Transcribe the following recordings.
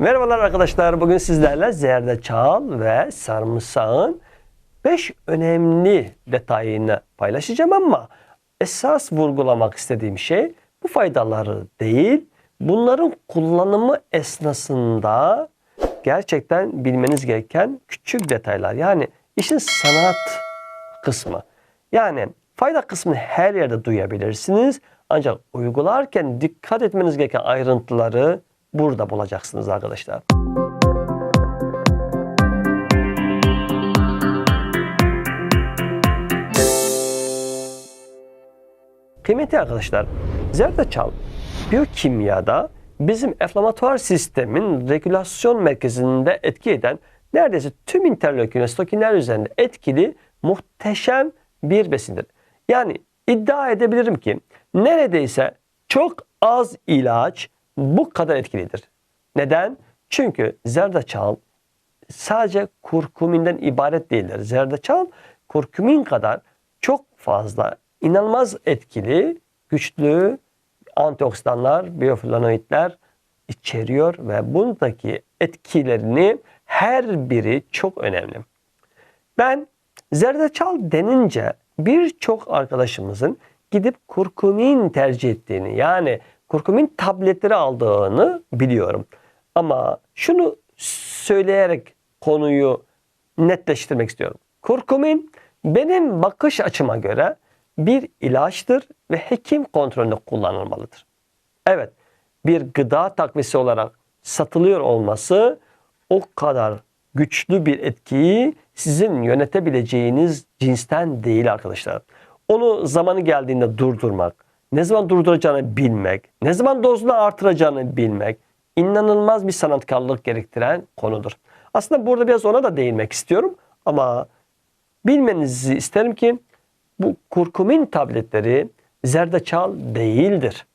Merhabalar arkadaşlar. Bugün sizlerle zerdeçal ve sarımsağın 5 önemli detayını paylaşacağım ama esas vurgulamak istediğim şey bu faydaları değil, bunların kullanımı esnasında gerçekten bilmeniz gereken küçük detaylar. Yani işin sanat kısmı. Yani fayda kısmını her yerde duyabilirsiniz. Ancak uygularken dikkat etmeniz gereken ayrıntıları burada bulacaksınız arkadaşlar. Kıymetli arkadaşlar, zerdeçal biyokimyada bizim enflamatuar sistemin regülasyon merkezinde etki eden neredeyse tüm interleukin ve stokinler üzerinde etkili muhteşem bir besindir. Yani iddia edebilirim ki neredeyse çok az ilaç bu kadar etkilidir. Neden? Çünkü zerdeçal sadece kurkuminden ibaret değildir. Zerdeçal kurkumin kadar çok fazla inanılmaz etkili, güçlü antioksidanlar, bioflavonoidler içeriyor ve bundaki etkilerini her biri çok önemli. Ben zerdeçal denince birçok arkadaşımızın gidip kurkumin tercih ettiğini yani kurkumin tabletleri aldığını biliyorum. Ama şunu söyleyerek konuyu netleştirmek istiyorum. Kurkumin benim bakış açıma göre bir ilaçtır ve hekim kontrolünde kullanılmalıdır. Evet, bir gıda takviyesi olarak satılıyor olması o kadar güçlü bir etkiyi sizin yönetebileceğiniz cinsten değil arkadaşlar. Onu zamanı geldiğinde durdurmak, ne zaman durduracağını bilmek, ne zaman dozunu artıracağını bilmek inanılmaz bir sanatkarlık gerektiren konudur. Aslında burada biraz ona da değinmek istiyorum ama bilmenizi isterim ki bu kurkumin tabletleri zerdeçal değildir.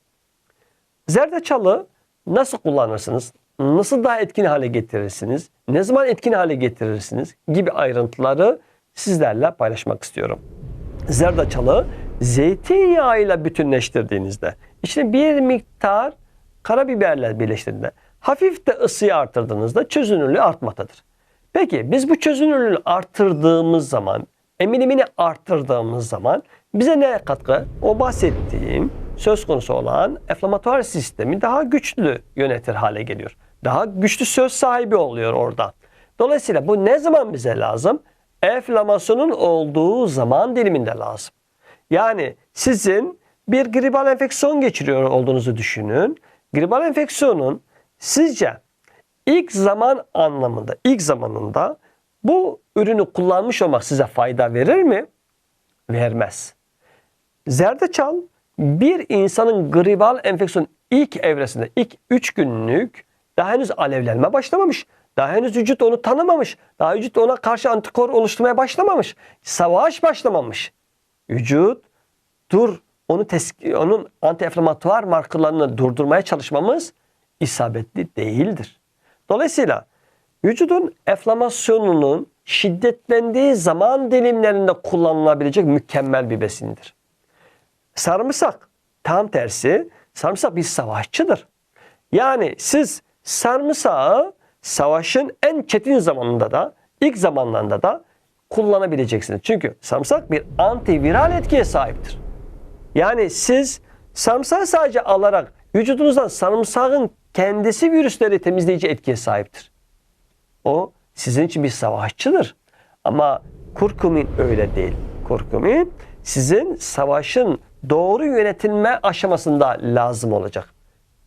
Zerdeçalı nasıl kullanırsınız? Nasıl daha etkin hale getirirsiniz? Ne zaman etkin hale getirirsiniz? Gibi ayrıntıları sizlerle paylaşmak istiyorum. Zerdeçalı zeytinyağıyla bütünleştirdiğinizde içine bir miktar karabiberle birleştirdiğinde hafif de ısıyı artırdığınızda çözünürlüğü artmaktadır. Peki biz bu çözünürlüğü arttırdığımız zaman, emilimini arttırdığımız zaman bize ne katkı? O bahsettiğim söz konusu olan enflamatuar sistemi daha güçlü yönetir hale geliyor. Daha güçlü söz sahibi oluyor orada. Dolayısıyla bu ne zaman bize lazım? Enflamasyonun olduğu zaman diliminde lazım. Yani sizin bir gribal enfeksiyon geçiriyor olduğunuzu düşünün. Gribal enfeksiyonun sizce ilk zaman anlamında, ilk zamanında bu ürünü kullanmış olmak size fayda verir mi? Vermez. Zerdeçal bir insanın gribal enfeksiyon ilk evresinde, ilk 3 günlük daha henüz alevlenme başlamamış. Daha henüz vücut onu tanımamış. Daha vücut ona karşı antikor oluşturmaya başlamamış. Savaş başlamamış. Vücut dur onu teski, onun antiinflamatuar markalarını durdurmaya çalışmamız isabetli değildir. Dolayısıyla vücudun enflamasyonunun şiddetlendiği zaman dilimlerinde kullanılabilecek mükemmel bir besindir. Sarımsak tam tersi sarımsak bir savaşçıdır. Yani siz sarımsağı savaşın en çetin zamanında da ilk zamanlarında da kullanabileceksiniz. Çünkü sarımsak bir antiviral etkiye sahiptir. Yani siz sarımsağı sadece alarak vücudunuzdan sarımsağın kendisi virüsleri temizleyici etkiye sahiptir. O sizin için bir savaşçıdır. Ama kurkumin öyle değil. Kurkumin sizin savaşın doğru yönetilme aşamasında lazım olacak.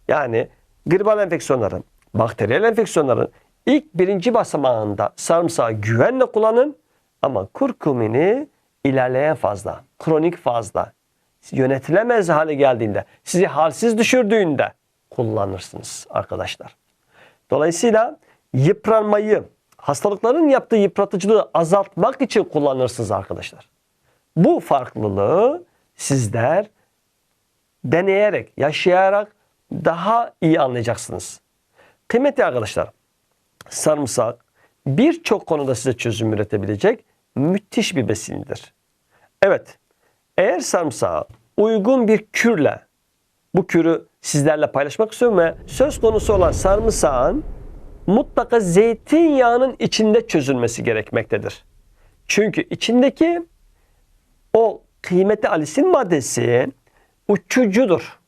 Yani gribal enfeksiyonların, bakteriyel enfeksiyonların ilk birinci basamağında sarımsağı güvenle kullanın ama kurkumini ilerleyen fazla, kronik fazla, yönetilemez hale geldiğinde, sizi halsiz düşürdüğünde kullanırsınız arkadaşlar. Dolayısıyla yıpranmayı, hastalıkların yaptığı yıpratıcılığı azaltmak için kullanırsınız arkadaşlar. Bu farklılığı sizler deneyerek, yaşayarak daha iyi anlayacaksınız. Kıymetli arkadaşlar, sarımsak birçok konuda size çözüm üretebilecek müthiş bir besindir. Evet, eğer sarımsağı uygun bir kürle bu kürü sizlerle paylaşmak istiyorum ve söz konusu olan sarımsağın mutlaka zeytinyağının içinde çözülmesi gerekmektedir. Çünkü içindeki o kıymetli alisin maddesi uçucudur.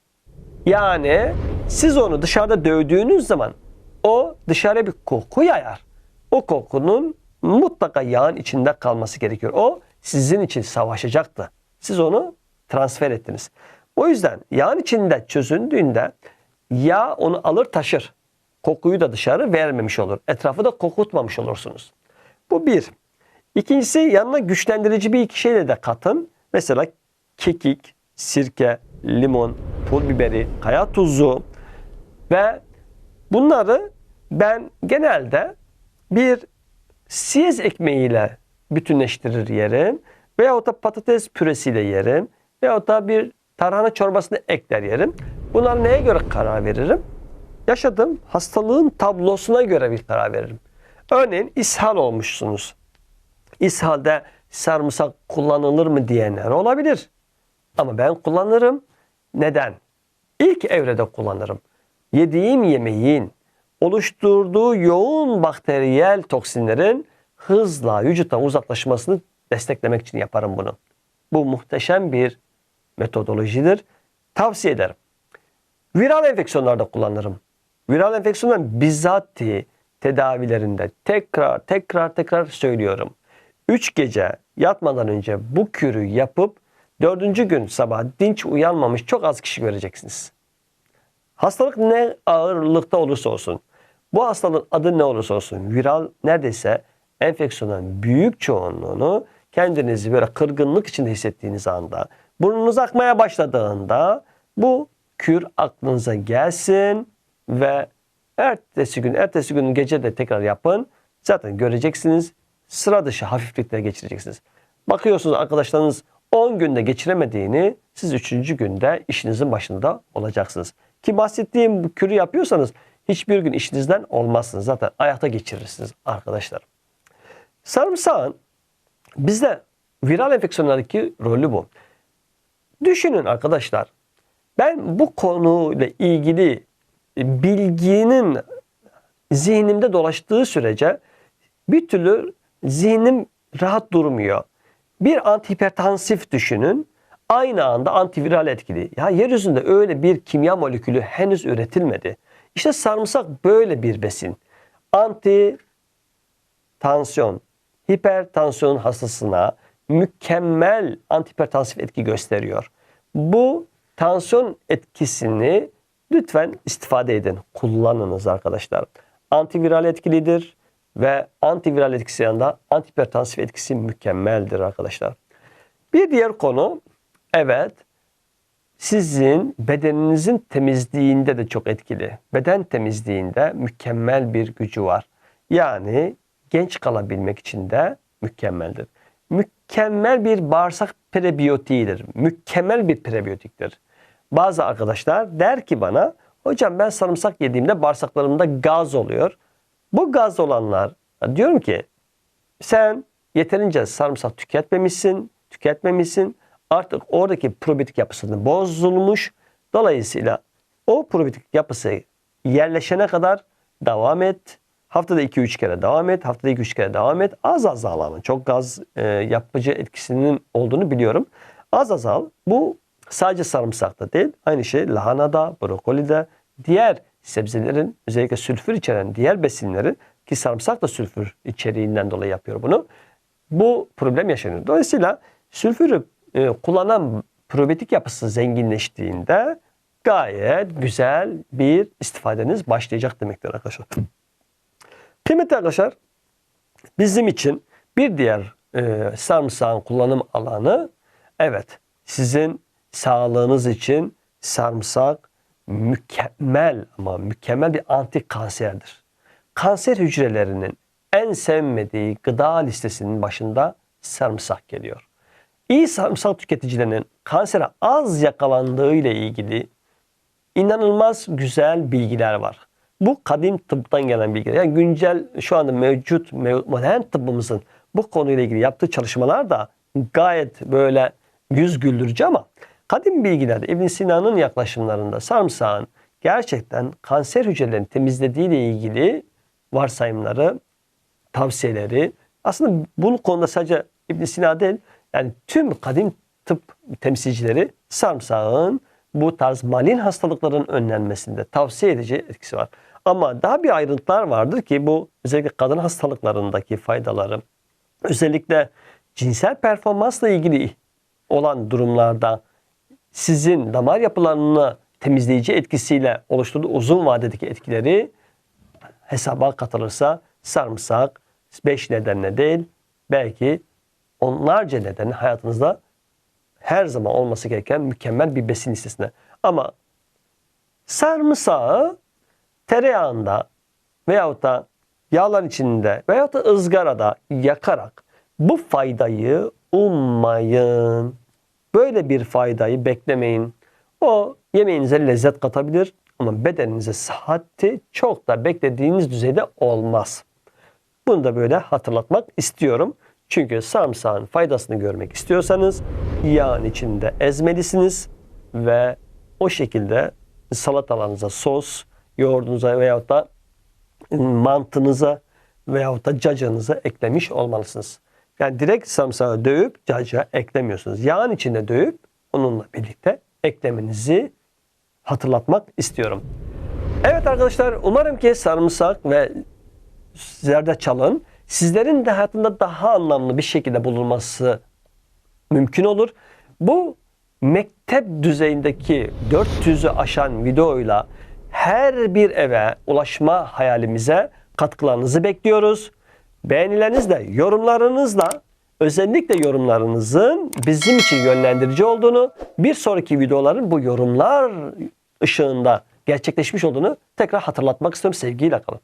Yani siz onu dışarıda dövdüğünüz zaman o dışarıya bir koku yayar. O kokunun mutlaka yağın içinde kalması gerekiyor. O sizin için savaşacaktı. Siz onu transfer ettiniz. O yüzden yağın içinde çözündüğünde yağ onu alır taşır. Kokuyu da dışarı vermemiş olur. Etrafı da kokutmamış olursunuz. Bu bir. İkincisi yanına güçlendirici bir iki şeyle de katın. Mesela kekik, sirke, limon, pul biberi, kaya tuzu ve bunları ben genelde bir siyez ekmeğiyle bütünleştirir yerim. Veyahut da patates püresiyle yerim. Veyahut da bir tarhana çorbasını ekler yerim. Bunlar neye göre karar veririm? Yaşadığım hastalığın tablosuna göre bir karar veririm. Örneğin ishal olmuşsunuz. İshalde sarımsak kullanılır mı diyenler olabilir. Ama ben kullanırım. Neden? İlk evrede kullanırım. Yediğim yemeğin oluşturduğu yoğun bakteriyel toksinlerin hızla vücuttan uzaklaşmasını desteklemek için yaparım bunu. Bu muhteşem bir metodolojidir. Tavsiye ederim. Viral enfeksiyonlarda kullanırım. Viral enfeksiyonların bizzati tedavilerinde tekrar tekrar tekrar söylüyorum. 3 gece yatmadan önce bu kürü yapıp dördüncü gün sabah dinç uyanmamış çok az kişi göreceksiniz. Hastalık ne ağırlıkta olursa olsun, bu hastalığın adı ne olursa olsun, viral neredeyse enfeksiyonun büyük çoğunluğunu kendinizi böyle kırgınlık içinde hissettiğiniz anda, burnunuz akmaya başladığında bu kür aklınıza gelsin ve ertesi gün, ertesi gün gece de tekrar yapın. Zaten göreceksiniz sıra dışı hafiflikle geçireceksiniz. Bakıyorsunuz arkadaşlarınız 10 günde geçiremediğini siz 3. günde işinizin başında olacaksınız. Ki bahsettiğim bu kürü yapıyorsanız hiçbir gün işinizden olmazsınız. Zaten ayakta geçirirsiniz arkadaşlar. Sarımsağın bizde viral enfeksiyonlardaki rolü bu. Düşünün arkadaşlar. Ben bu konuyla ilgili bilginin zihnimde dolaştığı sürece bir türlü zihnim rahat durmuyor. Bir antihipertansif düşünün. Aynı anda antiviral etkili. Ya yeryüzünde öyle bir kimya molekülü henüz üretilmedi. İşte sarımsak böyle bir besin. Anti tansiyon, hipertansiyon hastasına mükemmel antihipertansif etki gösteriyor. Bu tansiyon etkisini lütfen istifade edin. Kullanınız arkadaşlar. Antiviral etkilidir ve antiviral etkisi yanında antihipertansif etkisi mükemmeldir arkadaşlar. Bir diğer konu evet sizin bedeninizin temizliğinde de çok etkili. Beden temizliğinde mükemmel bir gücü var. Yani genç kalabilmek için de mükemmeldir. Mükemmel bir bağırsak prebiyotiğidir. Mükemmel bir prebiyotiktir. Bazı arkadaşlar der ki bana hocam ben sarımsak yediğimde bağırsaklarımda gaz oluyor. Bu gaz olanlar diyorum ki sen yeterince sarımsak tüketmemişsin, tüketmemişsin. Artık oradaki probiyotik yapısını bozulmuş. Dolayısıyla o probiyotik yapısı yerleşene kadar devam et. Haftada 2-3 kere devam et. Haftada 2-3 kere devam et. Az az al Çok gaz e, yapıcı etkisinin olduğunu biliyorum. Az az al. Bu sadece sarımsakta değil. Aynı şey lahanada, brokolide, diğer sebzelerin özellikle sülfür içeren diğer besinlerin ki sarımsak da sülfür içeriğinden dolayı yapıyor bunu. Bu problem yaşanıyor. Dolayısıyla sülfürü e, kullanan probiyotik yapısı zenginleştiğinde gayet güzel bir istifadeniz başlayacak demektir arkadaşlar. Kıymetli arkadaşlar bizim için bir diğer e, sarımsağın kullanım alanı evet sizin sağlığınız için sarımsak mükemmel ama mükemmel bir anti kanserdir. Kanser hücrelerinin en sevmediği gıda listesinin başında sarımsak geliyor. İyi sarımsak tüketicilerinin kansere az yakalandığı ile ilgili inanılmaz güzel bilgiler var. Bu kadim tıptan gelen bilgiler. Yani güncel şu anda mevcut modern tıbbımızın bu konuyla ilgili yaptığı çalışmalar da gayet böyle yüz güldürücü ama Kadim bilgilerde İbn Sina'nın yaklaşımlarında sarımsağın gerçekten kanser hücrelerini temizlediği ile ilgili varsayımları, tavsiyeleri aslında bu konuda sadece İbn Sina değil yani tüm kadim tıp temsilcileri sarımsağın bu tarz malin hastalıkların önlenmesinde tavsiye edici etkisi var. Ama daha bir ayrıntılar vardır ki bu özellikle kadın hastalıklarındaki faydaları, özellikle cinsel performansla ilgili olan durumlarda sizin damar yapılarını temizleyici etkisiyle oluşturduğu uzun vadedeki etkileri hesaba katılırsa sarımsak 5 nedenle değil belki onlarca nedenle hayatınızda her zaman olması gereken mükemmel bir besin listesine. Ama sarımsağı tereyağında veyahut da yağlar içinde veyahut da ızgarada yakarak bu faydayı ummayın. Böyle bir faydayı beklemeyin. O yemeğinize lezzet katabilir ama bedeninize sıhhati çok da beklediğiniz düzeyde olmaz. Bunu da böyle hatırlatmak istiyorum. Çünkü sarımsağın faydasını görmek istiyorsanız yağın içinde ezmelisiniz ve o şekilde salatalarınıza sos, yoğurdunuza veyahut da mantınıza veyahut da cacığınıza eklemiş olmalısınız. Yani direkt sarımsağı dövüp cacığa eklemiyorsunuz. Yağın içinde dövüp onunla birlikte eklemenizi hatırlatmak istiyorum. Evet arkadaşlar umarım ki sarımsak ve zerdeçalın sizlerin de hayatında daha anlamlı bir şekilde bulunması mümkün olur. Bu mektep düzeyindeki 400'ü aşan videoyla her bir eve ulaşma hayalimize katkılarınızı bekliyoruz. Beğenilerinizle, yorumlarınızla özellikle yorumlarınızın bizim için yönlendirici olduğunu, bir sonraki videoların bu yorumlar ışığında gerçekleşmiş olduğunu tekrar hatırlatmak istiyorum. Sevgiyle kalın.